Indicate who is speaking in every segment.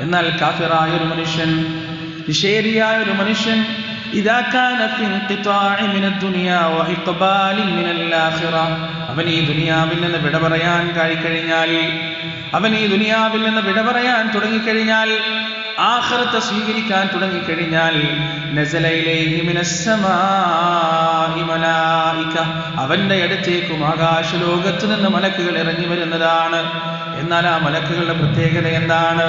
Speaker 1: എന്നാൽ കാഫിറായ ഒരു മനുഷ്യൻ ശരിയായ ഒരു മനുഷ്യൻ അവൻ ഈ ദുനിയാവിൽ നിന്ന് വിട പറയാൻ കഴിഞ്ഞാൽ അവൻ ഈ ദുനിയാവിൽ നിന്ന് വിട പറയാൻ തുടങ്ങിക്കഴിഞ്ഞാൽ ആഖിറത്തെ സ്വീകരിക്കാൻ തുടങ്ങിക്കഴിഞ്ഞാൽ അവന്റെ അടുത്തേക്കും ആകാശലോകത്ത് നിന്ന് മലക്കുകൾ ഇറങ്ങി വരുന്നതാണ്. എന്നാൽ ആ മലക്കുകളുടെ പ്രത്യേകത എന്താണ്?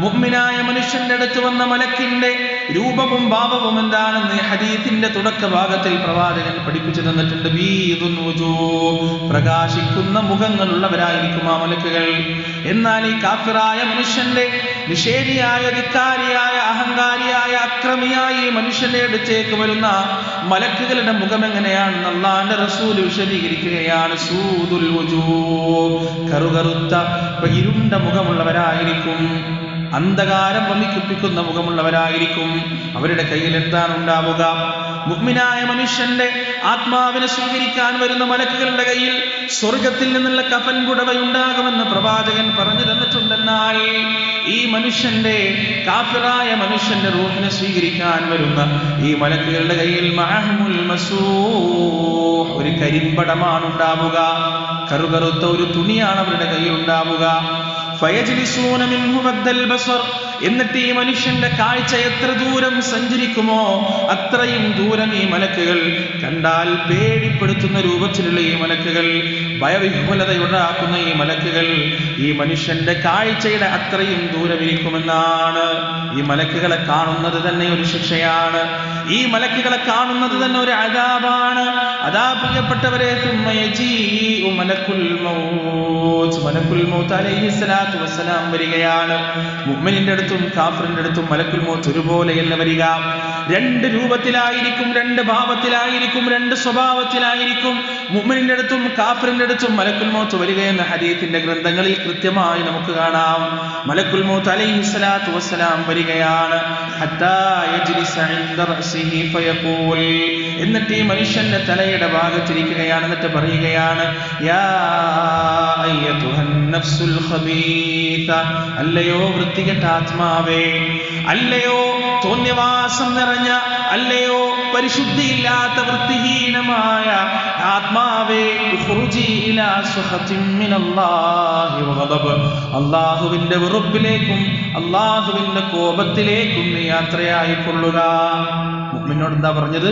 Speaker 1: മുഅ്മിനായ മനുഷ്യന്റെ അടുത്ത് വന്ന മലക്കിന്റെ രൂപവും ഭാവവും എന്താണെന്ന് ഹരീത്തിന്റെ തുടക്ക ഭാഗത്തിൽ പ്രവാചകൻ പഠിപ്പിച്ചു തന്നിട്ടുണ്ട്. പ്രകാശിക്കുന്ന മുഖങ്ങളുള്ളവരായിരിക്കും ആ മലക്കുകൾ. എന്നാൽ ഈ കാഫിറായ മനുഷ്യന്റെ നിഷേധിയായ ധിക്കാരിയായ അഹങ്കാരിയായ അക്രമിയായ ഈ മനുഷ്യന്റെ അടുത്തേക്ക് വരുന്ന മലക്കുകളുടെ മുഖം എങ്ങനെയാണെന്ന് അള്ളാന്റെ റസൂൽ വിശദീകരിക്കുകയാണ്. സൂതുൽ. കറുകറുത്ത ഇരുണ്ട മുഖമുള്ളവരായിരിക്കും. അന്ധകാരം വമിക്കിപ്പിക്കുന്ന മുഖമുള്ളവരായിരിക്കും. അവരുടെ കയ്യിൽ എന്താണ് ഉണ്ടാവുക? മുഗ്മിനായ മനുഷ്യന്റെ ആത്മാവിനെ സ്വീകരിക്കാൻ വരുന്ന മലക്കുകളുടെ കയ്യിൽ സ്വർഗത്തിൽ നിന്നുള്ള കഫൻ കുടവയുണ്ടാകുമെന്ന് പ്രവാചകൻ പറഞ്ഞു തന്നിട്ടുണ്ടെന്നാൽ ഈ മനുഷ്യന്റെ കാഫിറായ മനുഷ്യന്റെ റൂഹിനെ സ്വീകരിക്കാൻ വരുന്ന ഈ മലക്കുകളുടെ കയ്യിൽ ഒരു കരിമ്പടമാണ് ഉണ്ടാവുക കറുകറുത്ത ഒരു തുണിയാണ് അവരുടെ കയ്യിൽ ഉണ്ടാവുക. ഫയജ്ലിസൂന മിൻഹു എന്നിട്ട് ഈ മനുഷ്യന്റെ കാഴ്ച എത്ര ദൂരം സഞ്ചരിക്കുമോ അത്രയും ദൂരം ഈ മലക്കുകൾ കണ്ടാൽ പേടിപ്പെടുത്തുന്ന രൂപത്തിലുള്ള ഈ മലക്കുകൾ ഭയവിഹുലതയുണ്ടാക്കുന്ന ഈ മലക്കുകൾ ഈ മനുഷ്യന്റെ കാഴ്ചയുടെ അത്രയും ദൂരമിരിക്കുമെന്നാണ്. ഈ മലക്കുകളെ കാണുന്നത് തന്നെ ഒരു ശിക്ഷയാണ്. ഈ മലക്കുകളെ കാണുന്നത് തന്നെ ഒരു അതാപാണ് അതാ പ്രിയപ്പെട്ടവരെ മൗത്ത്. വസ്സലാം വരികയാണ്. മുഹ്മിനിന്റെ അടുത്തും കാഫറിന്റെ അടുത്തും മലക്കുൽ മൗത്ത് ഒരുപോലെയല്ല വരിക. രണ്ട് രൂപത്തിലായിരിക്കും രണ്ട് ഭാവത്തിലായിരിക്കും രണ്ട് സ്വഭാവത്തിലായിരിക്കും. മുഹ്മിനിന്റെ അടുത്തും കാഫറിന്റെ അടുത്തും മലക്കുൽ മൗത്ത് വരികയെന്ന ഹദീത്തിന്റെ ഗ്രന്ഥങ്ങളിൽ കൃത്യമായി നമുക്ക് കാണാം. മലക്കുൽ മൗത്ത് അലൈഹി സ്വലാത്തു വസ്സലാം വരികയാണ്. എന്നിട്ട് ഈ മനുഷ്യന്റെ തലയുടെ ഭാഗത്തിരിക്കുകയാണ് എന്നിട്ട് പറയുകയാണ് അല്ലയോ വൃത്തികെട്ട ആത്മാവേ. അല്ലയോ തോന്നിവാസം നിറഞ്ഞ അല്ലയോ പരിശുദ്ധിയില്ലാത്ത വൃത്തിഹീനമായ ആത്മാവേ അള്ളാഹുവിന്റെ വെറുപ്പിലേക്കും അള്ളാഹുവിന്റെ കോപത്തിലേക്കും യാത്രയായിക്കൊള്ളുക. മുമ്പിനോട് എന്താ പറഞ്ഞത്?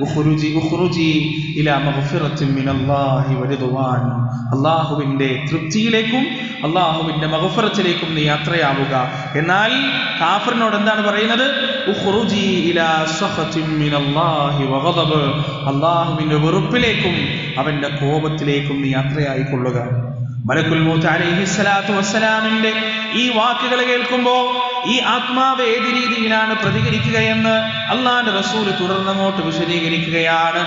Speaker 1: ഉഖ്റുജി ഉഖ്റുജി ഇലാ മഗ്ഫിറത്തിൻ മിനല്ലാഹി വരിദ്വാൻ. അല്ലാഹുവിന്റെ തൃപ്തിയിലേക്കും അള്ളാഹുവിന്റെ മഗ്ഫിറത്തിലേക്കും നീ യാത്രയാവുക. എന്നാൽ കാഫറിനോട് എന്താണ് പറയുന്നത്? ഉഖ്റുജി ഇലാ മിനല്ലാഹി വഗദബ്. അള്ളാഹുവിന്റെ വെറുപ്പിലേക്കും അവന്റെ കോപത്തിലേക്കും നീ യാത്രയായി കൊള്ളുക മലക്കുൽ മൂത്ത് അലൈഹി സ്വലാത്തു വസ്സലാമിന്റെ ഈ വാക്കുകൾ കേൾക്കുമ്പോ ഈ ആത്മാവ് ഏത് രീതിയിലാണ് പ്രതികരിക്കുകയെന്ന് അള്ളാന്റെ റസൂൽ തുടർന്നങ്ങോട്ട് വിശദീകരിക്കുകയാണ്.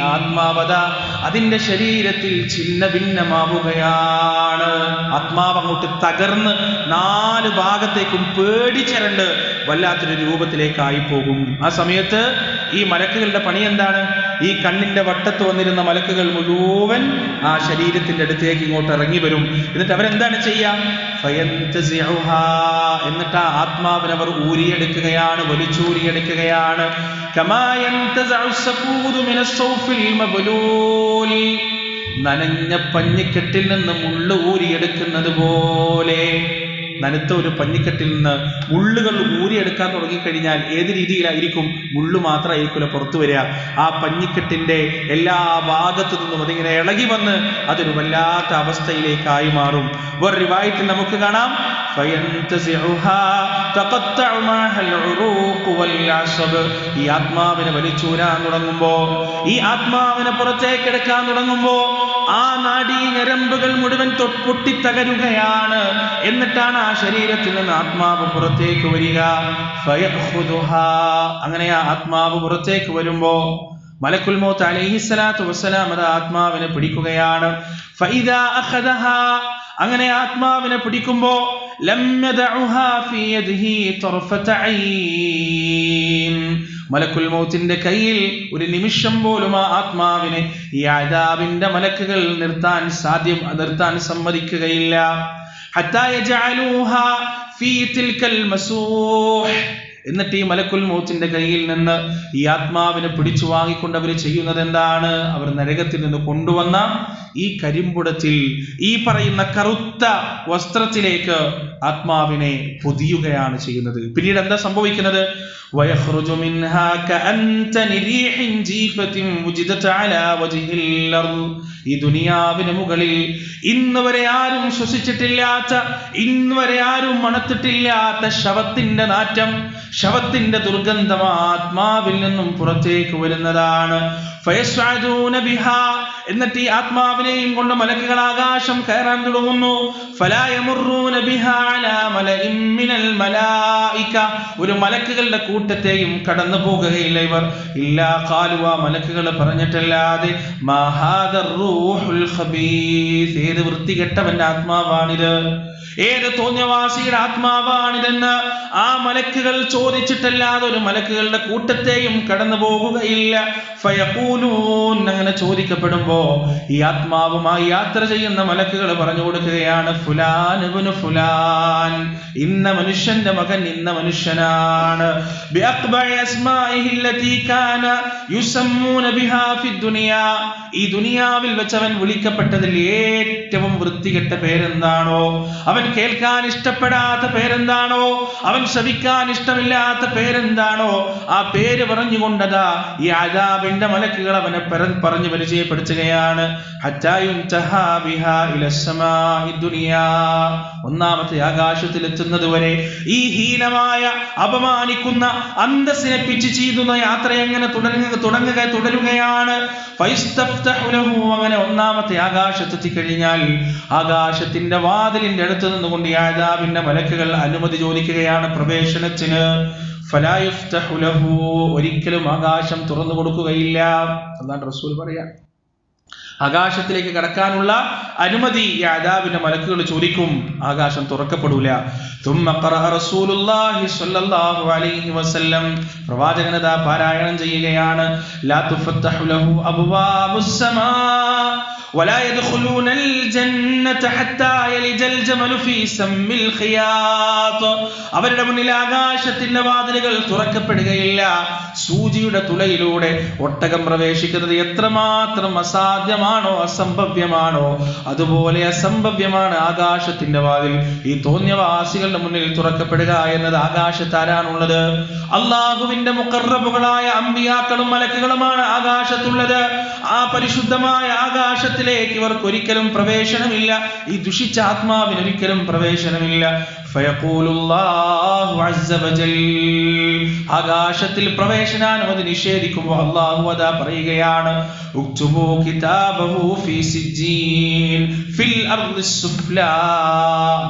Speaker 1: ആത്മാവത അതിന്റെ ശരീരത്തിൽ ഛിന്ന ഭിന്നമാവുകയാണ്. ആത്മാവ് അങ്ങോട്ട് തകർന്ന് നാല് ഭാഗത്തേക്കും പേടിച്ചരണ്ട് വല്ലാത്തൊരു രൂപത്തിലേക്കായി പോകും. ആ സമയത്ത് ഈ മലക്കുകളുടെ പണി എന്താണ്? ഈ കണ്ണിന്റെ വട്ടത്ത് വന്നിരുന്ന മലക്കുകൾ മുഴുവൻ ആ ശരീരത്തിന്റെ അടുത്തേക്ക് ഇങ്ങോട്ട് ഇറങ്ങി വരും. എന്നിട്ട് അവരെന്താണ് ചെയ്യുക. എന്നിട്ട് ആ ആത്മാവിനെ അവർ ഊരിയെടുക്കുകയാണ് വലിച്ചൂരിയെടുക്കുകയാണ്. നനഞ്ഞ പഞ്ഞിക്കെട്ടിൽ നിന്ന് മുള്ളു ഊരിയെടുക്കുന്നത് പോലെ. നനുത്ത ഒരു പഞ്ഞിക്കെട്ടിൽ നിന്ന് മുള്ളുകൾ ഊരിയെടുക്കാൻ തുടങ്ങിക്കഴിഞ്ഞാൽ ഏത് രീതിയിലായിരിക്കും മുള്ള് മാത്രമായിരിക്കില്ല പുറത്തു വരിക? ആ പഞ്ഞിക്കെട്ടിന്റെ എല്ലാ ഭാഗത്തു നിന്നും അതിങ്ങനെ ഇളകി വന്ന് അതൊരു വല്ലാത്ത അവസ്ഥയിലേക്കായി മാറും. ഒരു റിവായത്തിൽ നമുക്ക് കാണാം. ഈ ആത്മാവിനെ വലിച്ചൂരാൻ തുടങ്ങുമ്പോ ഈ ആത്മാവിനെ പുറത്തേക്കെടുക്കാൻ തുടങ്ങുമ്പോ ആ നാടി ഞരമ്പുകൾ മുഴുവൻ പൊട്ടിത്തകരുകയാണ്. എന്നിട്ടാണ് ആ ശരീരത്തിൽ നിന്ന് ആത്മാവ് പുറത്തേക്ക് വരിക. അങ്ങനെ ആ ആത്മാവ് പുറത്തേക്ക് വരുമ്പോ മലക്കുൽ അലൈഹി സ്വലാത്തു വസ്സലാം അത് ആത്മാവിനെ പിടിക്കുകയാണ്. ഫൈദ അഖദഹ. അങ്ങനെ ആത്മാവിനെ പിടിക്കുമ്പോ. മലക്കുൽ മൗത്തിന്റെ കയ്യിൽ ഒരു നിമിഷം പോലും ആ ആത്മാവിനെ ഈ അതാവിന്റെ മലക്കുകൾ നിർത്താൻ സാധ്യം നിർത്താൻ സമ്മതിക്കുകയില്ല എന്നിട്ട് ഈ മലക്കുൽ മൂത്തിന്റെ കയ്യിൽ നിന്ന് ഈ ആത്മാവിനെ പിടിച്ചു വാങ്ങിക്കൊണ്ട് അവർ ചെയ്യുന്നത് എന്താണ്? അവർ നരകത്തിൽ നിന്ന് കൊണ്ടുവന്ന ഈ കരിമ്പുടത്തിൽ ഈ പറയുന്ന കറുത്ത വസ്ത്രത്തിലേക്ക് ആത്മാവിനെ പൊതിയുകയാണ് ചെയ്യുന്നത്. പിന്നീട് എന്താ സംഭവിക്കുന്നത്? ഈ ദുനിയാവിന് മുകളിൽ ഇന്ന് വരെ ആരും ശ്വസിച്ചിട്ടില്ലാത്ത ഇന്ന് വരെ ആരും മണത്തിട്ടില്ലാത്ത ശവത്തിന്റെ നാറ്റം ശവത്തിന്റെ ദുർഗന്ധം ആത്മാവിൽ നിന്നും പുറത്തേക്ക് വരുന്നതാണ്. എന്നിട്ട് ഈ ആത്മാവിനെയും കൊണ്ട് മലക്കുകൾ ആകാശം കയറാൻ തുടങ്ങുന്നു. ഒരു മലക്കുകളുടെ കൂട്ടത്തെയും കടന്നു പോകുകയില്ല ഇവർ. ഇല്ലാ കാലുവ മലക്കുകൾ പറഞ്ഞിട്ടല്ലാതെ. മഹാദർ ഏത് വൃത്തികെട്ടവന്റെ ആത്മാവാണിത്? ഏത് തോന്നിയവാസിയുടെ ആത്മാവാണിതെന്ന് ആ മലക്കുകൾ ചോദിച്ചിട്ടല്ലാതെ ഒരു മലക്കുകളുടെ കൂട്ടത്തെയും കടന്നു പോകുകയില്ല അങ്ങനെ ചോദിക്കപ്പെടുമ്പോ ഈ ആത്മാവുമായി യാത്ര ചെയ്യുന്ന മലക്കുകൾ പറഞ്ഞു കൊടുക്കുകയാണ് ഫുലാൻ ഫുലാൻ ഇന്ന മനുഷ്യന്റെ മകൻ ഇന്ന മനുഷ്യനാണ്. ഈ ദുനിയാവിൽ വെച്ചവൻ വിളിക്കപ്പെട്ടതിൽ ഏറ്റവും വൃത്തികെട്ട പേരെന്താണോ? അവൻ കേൾക്കാൻ ഇഷ്ടപ്പെടാത്ത പേരെന്താണോ അവൻ ശ്രവിക്കാൻ ഇഷ്ടമില്ലാത്ത പേരെന്താണോ ആ പേര് പറഞ്ഞുകൊണ്ടതാ ഈ ആദാബിന്റെ മലക്കുകൾ അവനെ പറഞ്ഞു പരിചയപ്പെടുത്തുകയാണ്. ഒന്നാമത്തെ ആകാശത്തിൽ എത്തുന്നത് വരെ ഈ ഹീനമായ അപമാനിക്കുന്ന അന്തസ്സിനെ പിച്ച് ചെയ്യുന്ന യാത്ര എങ്ങനെ തുടങ്ങുക തുടങ്ങുക തുടരുകയാണ്. അങ്ങനെ ഒന്നാമത്തെ ആകാശത്തെത്തി കഴിഞ്ഞാൽ ആകാശത്തിന്റെ വാതിലിന്റെ അടുത്ത് നിന്നുകൊണ്ട് യാജാബിന്റെ മലക്കുകൾ അനുമതി ചോദിക്കുകയാണ് പ്രവേശനത്തിന്. ഒരിക്കലും ആകാശം തുറന്നു കൊടുക്കുകയില്ല. എന്നാണ് റസൂൽ പറയാ. ആകാശത്തിലേക്ക് കടക്കാനുള്ള അനുമതി ഈ മലക്കുകൾ ചോദിക്കും. ആകാശം തുറക്കപ്പെടൂല. പ്രവാചകനത പാരായണം ചെയ്യുകയാണ്. ലാ ولا يدخلون الجنة حتى يلج الجمل في سم الخياط അവരുടെ മുന്നിൽ ആകാശത്തിന്റെ വാതിലുകൾ തുറക്കപ്പെടുകയില്ല സൂചിയുടെ തുളയിലൂടെ ഒട്ടകം പ്രവേശിക്കുന്നത് എത്രമാത്രം അസാധ്യമാണോ അസംഭവ്യമാണോ അതുപോലെ അസംഭവ്യമാണ് ആകാശത്തിന്റെ വാതിൽ ഈ തോന്നിയവാസികളുടെ മുന്നിൽ തുറക്കപ്പെടുക എന്നത് ആകാശത്താരാണുള്ളത് അള്ളാഹുവിന്റെ മുക്കറബുകളായ അമ്പിയാക്കളും മലക്കുകളുമാണ് ആകാശത്തുള്ളത് ആ പരിശുദ്ധമായ ആകാശത്തിലേക്ക് ഇവർക്ക് ഒരിക്കലും പ്രവേശനമില്ല ഈ ദുഷിച്ച ആത്മാവിന് ഒരിക്കലും പ്രവേശനമില്ല. ആകാശത്തിൽ പ്രവേശനാനുമതി നിഷേധിക്കുമ്പോൾ അള്ളാഹു അതാ പറയുകയാണ്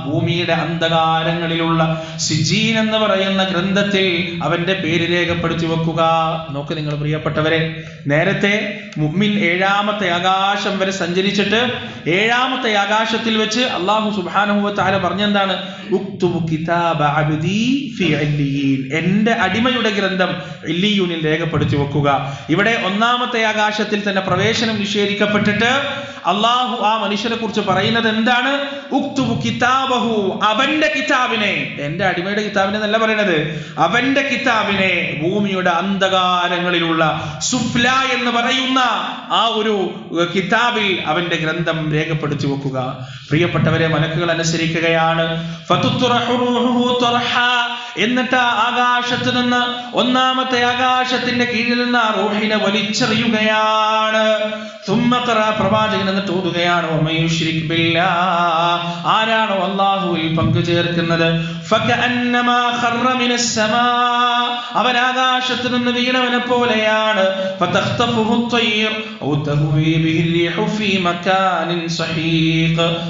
Speaker 1: ഭൂമിയുടെ അന്ധകാരങ്ങളിലുള്ള സിജീൻ എന്ന് പറയുന്ന ഗ്രന്ഥത്തിൽ അവന്റെ പേര് രേഖപ്പെടുത്തി വെക്കുക. നോക്ക് നിങ്ങൾ പ്രിയപ്പെട്ടവരെ നേരത്തെ മുമ്മിൽ ഏഴാമത്തെ ആകാശം വരെ സഞ്ചരിച്ചിട്ട് ഏഴാമത്തെ ആകാശത്തിൽ വെച്ച് അള്ളാഹു തആല പറഞ്ഞെന്താണ്? എന്റെ അടിമയുടെ ഗ്രന്ഥം ഇല്ലിയൂനിൽ രേഖപ്പെടുത്തി വെക്കുക. ഇവിടെ ഒന്നാമത്തെ ആകാശത്തിൽ തന്നെ പ്രവേശനം നിഷേധിക്കപ്പെട്ടിട്ട് അള്ളാഹു ആ മനുഷ്യനെ കുറിച്ച് പറയുന്നത് എന്താണ്? കിതാബഹു അവന്റെ കിതാബിനെ. എന്റെ അടിമയുടെ കിതാബിനെ എന്നല്ല പറയണത്. അവന്റെ കിതാബിനെ ഭൂമിയുടെ അന്ധകാരങ്ങളിലുള്ള സുഫ്ല എന്ന് പറയുന്ന ആ ഒരു കിതാബിൽ അവന്റെ ഗ്രന്ഥം രേഖപ്പെടുത്തി വെക്കുക. പ്രിയപ്പെട്ടവരെ മലക്കുകൾ അനുസരിക്കുകയാണ്. يطرح روحه طرحا. എന്നിട്ട് ആകാശത്ത് നിന്ന് ഒന്നാമത്തെ ആകാശത്തിന്റെ കീഴിൽ നിന്ന് ആ റോഹിനെ വലിച്ചെറിയുകയാണ്. സുമ്മക്കറ പ്രവാചകൻ എന്നിട്ട് ഓതുകയാണ് ആരാണോ അള്ളാഹുവിൽ പങ്കു ചേർക്കുന്നത്? അവൻ ആകാശത്ത് നിന്ന് വീണവനെ പോലെയാണ്.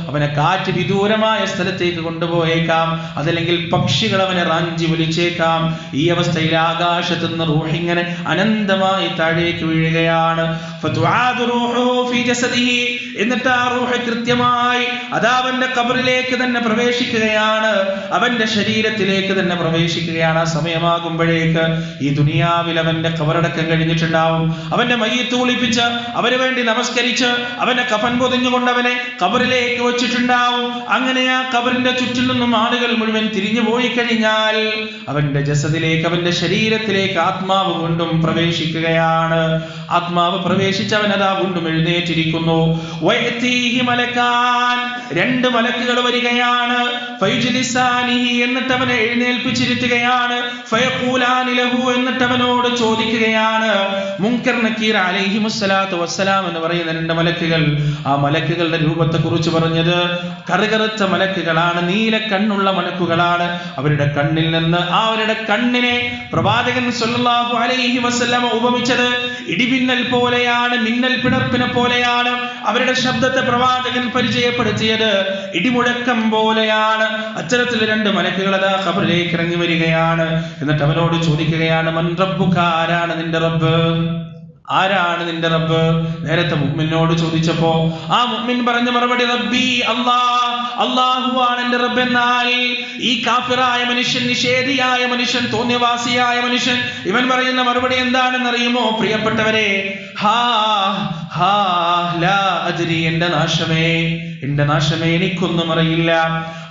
Speaker 1: അവനെ കാറ്റ് വിദൂരമായ സ്ഥലത്തേക്ക് കൊണ്ടുപോയേക്കാം. അതല്ലെങ്കിൽ പക്ഷികൾ അവനെ റാഞ്ചി നെഞ്ചി വലിച്ചേക്കാം ഈ അവസ്ഥയിൽ ആകാശത്ത് നിന്ന് റൂഹ് ഇങ്ങനെ അനന്തമായി താഴേക്ക് വീഴുകയാണ്. എന്നിട്ട് ആ റൂഹ് കൃത്യമായി അതാ അവന്റെ കബറിലേക്ക് തന്നെ പ്രവേശിക്കുകയാണ്. അവന്റെ ശരീരത്തിലേക്ക് തന്നെ പ്രവേശിക്കുകയാണ്. ആ സമയമാകുമ്പോഴേക്ക് ഈ ദുനിയാവിൽ അവന്റെ കബറടക്കം കഴിഞ്ഞിട്ടുണ്ടാവും. അവന്റെ മയ്യത്ത് കുളിപ്പിച്ച് അവന് വേണ്ടി നമസ്കരിച്ച് അവന്റെ കഫൻ പൊതിഞ്ഞുകൊണ്ട് അവനെ കബറിലേക്ക് വെച്ചിട്ടുണ്ടാവും. അങ്ങനെ ആ കബറിന്റെ ചുറ്റിൽ നിന്നും ആളുകൾ മുഴുവൻ തിരിഞ്ഞു പോയി കഴിഞ്ഞാൽ അവന്റെ ജസദിലേക്ക് അവന്റെ ശരീരത്തിലേക്ക് ആത്മാവ് വീണ്ടും പ്രവേശിക്കുകയാണ്. ആത്മാവ് പ്രവേശിച്ചവൻ അതാ വീണ്ടും എഴുന്നേറ്റിരിക്കുന്നു. രണ്ട് മലക്കുകൾ വരികയാണ്. എന്നിട്ട് അവനെ എഴുന്നേൽപ്പിച്ചിരുത്തുകയാണ് എന്നിട്ട് അവനോട് ചോദിക്കുകയാണ്. മുങ്കർ നക്കീർ അലഹി മുസ്സലാത്തു വസ്സലാം എന്ന് പറയുന്ന രണ്ട് മലക്കുകൾ. ആ മലക്കുകളുടെ രൂപത്തെ കുറിച്ച് പറഞ്ഞത് കറുകറുത്ത മലക്കുകളാണ് നീല കണ്ണുള്ള മലക്കുകളാണ്. അവരുടെ കണ്ണിൽ നിന്ന് ആ അവരുടെ കണ്ണിനെ പ്രവാചകൻ സല്ലല്ലാഹു അലൈഹി വസല്ലമ ഉപമിച്ചത് ഇടിമിന്നൽ പോലെയാണ് മിന്നൽ പിണർപ്പിനെ പോലെയാണ് അവരുടെ ശബ്ദത്തെ പ്രവാചകൻ പരിചയപ്പെടുത്തിയത്. ഇടിമുഴക്കം പോലെയാണ്. അത്തരത്തിൽ രണ്ട് മലക്കുകൾ ഖബറിലേക്ക് ഇറങ്ങി വരികയാണ്. എന്നിട്ട് അവരോട് ചോദിക്കുകയാണ് മൻ റബ്ബുക? ആരാണ് നിന്റെ റബ്ബ്? ആരാണ് നിന്റെ റബ്ബ്? നേരത്തെ മുഅ്മിനോട് ചോദിച്ചപ്പോ ആ മുഅ്മിൻ പറഞ്ഞ മറുപടി റബ്ബി അള്ളാ അള്ളാഹു ആണ് എന്റെ റബ്ബ് എന്നാൽ ഈ കാഫിറായ മനുഷ്യൻ നിഷേധിയായ മനുഷ്യൻ തോന്നിയവാസിയായ മനുഷ്യൻ ഇവൻ പറയുന്ന മറുപടി എന്താണെന്ന് അറിയുമോ പ്രിയപ്പെട്ടവരെ ഹാ ഹാ ലാ എന്റെ നാശമേ എന്റെ നാശമേ എനിക്കൊന്നും അറിയില്ല.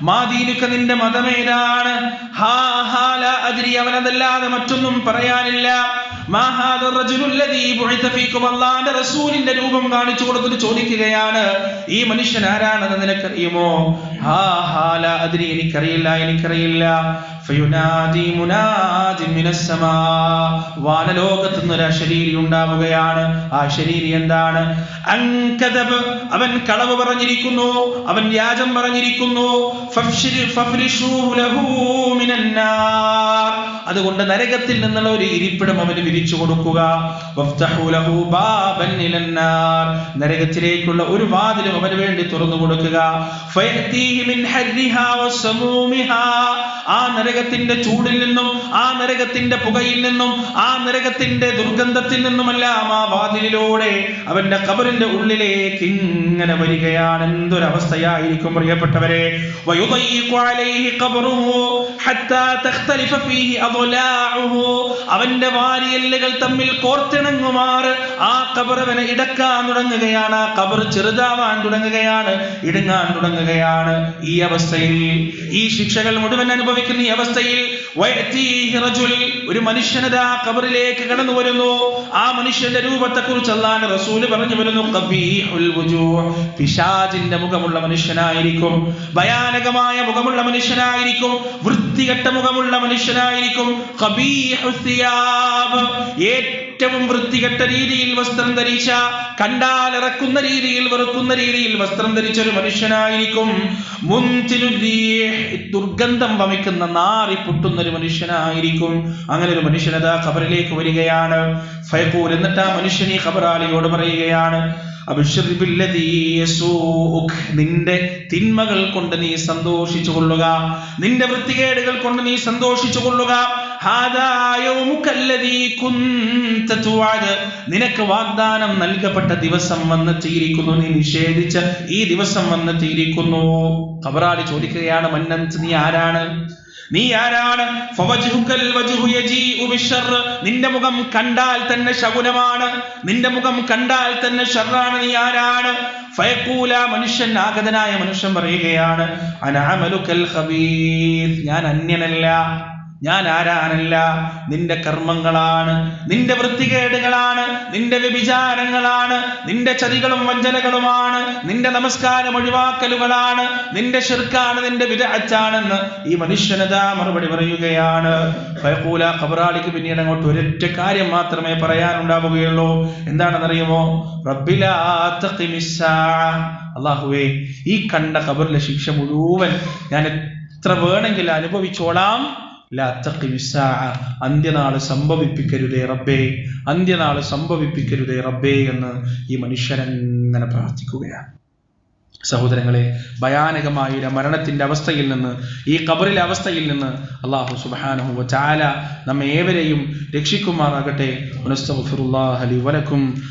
Speaker 1: മാദീനുക്ക് നിന്റെ മതമേതാണ്? ഹാ ഹാ ലാ അദ്രി അവനതല്ലാതെ മറ്റൊന്നും പറയാനില്ല. റസൂലിന്റെ രൂപം കാണിച്ചു കൊടുത്തിട്ട് ചോദിക്കുകയാണ് ഈ മനുഷ്യൻ ആരാണെന്ന് നിനക്കറിയുമോ? ഹാ ഹാല അതിന് എനിക്കറിയില്ല എനിക്കറിയില്ല. ഫയുനാദി മുനാദി മിനസ് സമാ വാനലോകത്ത് നിന്ന് ഒരു അശരീരി ഉണ്ടാവുകയാണ്. ആ ശരീരി എന്താണ്? അങ്കദബ് അവൻ കളവ് പറഞ്ഞിരിക്കുന്നു. അവൻ വ്യാജം പറഞ്ഞിരിക്കുന്നു. അതുകൊണ്ട് നരകത്തിൽ നിന്നുള്ള ഒരു ഇരിപ്പിടം അവന് വിരിച്ചു കൊടുക്കുക. നരകത്തിലേക്കുള്ള ഒരു വാതിലും അവന് വേണ്ടി തുറന്നു കൊടുക്കുക. ആ ആ നരകത്തിന്റെ ചൂടിൽ നിന്നും ആ നരകത്തിന്റെ പുകയിൽ നിന്നും ആ നരകത്തിന്റെ ദുർഗന്ധത്തിൽ നിന്നുമെല്ലാം ആ വാതിലിലൂടെ അവന്റെ കബറിന്റെ ഉള്ളിലേക്ക് ഇങ്ങനെ വരികയാണ്. എന്തൊരവസ്ഥയായിരിക്കും പ്രിയപ്പെട്ടവരെ? അവന്റെ വാരിയല്ലുകൾ തമ്മിൽ കോർത്തിണങ്ങുമാർ ആ കബറവനെ ഇടക്കാൻ തുടങ്ങുകയാണ്. ആ കബർ ചെറുതാവാൻ തുടങ്ങുകയാണ് ഇടുങ്ങാൻ തുടങ്ങുകയാണ്. ഈ അവസ്ഥയിൽ ഈ ശിക്ഷകൾ മുഴുവൻ അനുഭവിക്കുന്ന ഈ അവസ്ഥയിൽ ഒരു മനുഷ്യനതാ ഖബറിലേക്ക് കടന്നു വരുന്നു. ആ മനുഷ്യന്റെ രൂപത്തെ കുറിച്ച് റസൂൽ പറഞ്ഞു വരുന്നു പിശാചിന്റെ മുഖമുള്ള മനുഷ്യനായിരിക്കും ഭയാനകമായ മുഖമുള്ള മനുഷ്യനായിരിക്കും വൃത്തികെട്ട മുഖമുള്ള മനുഷ്യനായിരിക്കും. ഏറ്റവും വൃത്തികെട്ട രീതിയിൽ വസ്ത്രം ധരിച്ച കണ്ടാൽ ഇറക്കുന്ന രീതിയിൽ വെറുക്കുന്ന രീതിയിൽ വസ്ത്രം ധരിച്ച ഒരു മനുഷ്യനായിരിക്കും ദുർഗന്ധം വമിക്കുന്ന നാറി പൊട്ടുന്ന ഒരു മനുഷ്യനായിരിക്കും അങ്ങനെ ഒരു മനുഷ്യനതാ ഖബറിലേക്ക് വരികയാണ് ഫയഖൂൽ എന്നിട്ട് ആ മനുഷ്യൻ ഈ ഖബറാളിയോട് പറയുകയാണ്. നിന്റെ തിന്മകൾ കൊണ്ട് നീ സന്തോഷിച്ചു കൊള്ളുക. നിന്റെ വൃത്തികേടുകൾ കൊണ്ട് നീ സന്തോഷിച്ചു കൊള്ളുക. നിനക്ക് വാഗ്ദാനം നൽകപ്പെട്ട ദിവസം വന്നെത്തിയിരിക്കുന്നു. നീ നിഷേധിച്ച ഈ ദിവസം വന്നെത്തിയിരിക്കുന്നു. കബറാളി ചോദിക്കുകയാണ് മന്നന്ത് നീ ആരാണ്? നീ ആരാണ്. നിന്റെ മുഖം കണ്ടാൽ തന്നെ ശകുനമാണ്. നിന്റെ മുഖം കണ്ടാൽ തന്നെ ഷർറാണ് നീ ആരാണ്? ഫയക്കൂല മനുഷ്യൻ ആഗതനായ മനുഷ്യൻ പറയുകയാണ് ഞാൻ അന്യനല്ല. ഞാൻ ആരാനല്ല? നിന്റെ കർമ്മങ്ങളാണ്. നിന്റെ വൃത്തികേടുകളാണ്. നിന്റെ വ്യഭിചാരങ്ങളാണ്. നിന്റെ ചതികളും വഞ്ചനകളുമാണ്. നിന്റെ നമസ്കാരം ഒഴിവാക്കലുകളാണ്. നിന്റെ ഷിർക്കാണ് നിന്റെ വിദഗ്ധാണെന്ന് ഈ മനുഷ്യനതാ മറുപടി പറയുകയാണ്. ഫയക്കൂല ഖബറാളിക്ക് പിന്നീട് അങ്ങോട്ട് ഒരൊറ്റ കാര്യം മാത്രമേ പറയാനുണ്ടാവുകയുള്ളൂ. എന്താണെന്നറിയുമോ? റബ്ബിലാ അള്ളാഹുവേ ഈ കണ്ട ഖബറിലെ ശിക്ഷ മുഴുവൻ ഞാൻ എത്ര വേണമെങ്കിലും അനുഭവിച്ചോളാം. അന്ത്യനാൾ സംഭവിപ്പിക്കരുതേ റബ്ബേ. അന്ത്യനാൾ സംഭവിപ്പിക്കരുതേ റബ്ബേ എന്ന് ഈ മനുഷ്യൻ അങ്ങനെ പ്രാർത്ഥിക്കുകയാണ്. സഹോദരങ്ങളെ ഭയാനകമായ മരണത്തിന്റെ അവസ്ഥയിൽ നിന്ന് ഈ കബറിലെ അവസ്ഥയിൽ നിന്ന് അള്ളാഹു സുബാനഹു ചാല നമ്മെ ഏവരെയും രക്ഷിക്കുമാറാകട്ടെ. വനസ്തഗ്ഫിറുല്ലാഹ ലി വലക്കും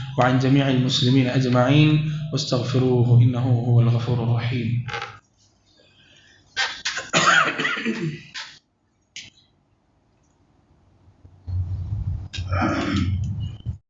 Speaker 1: റഹീം. Um,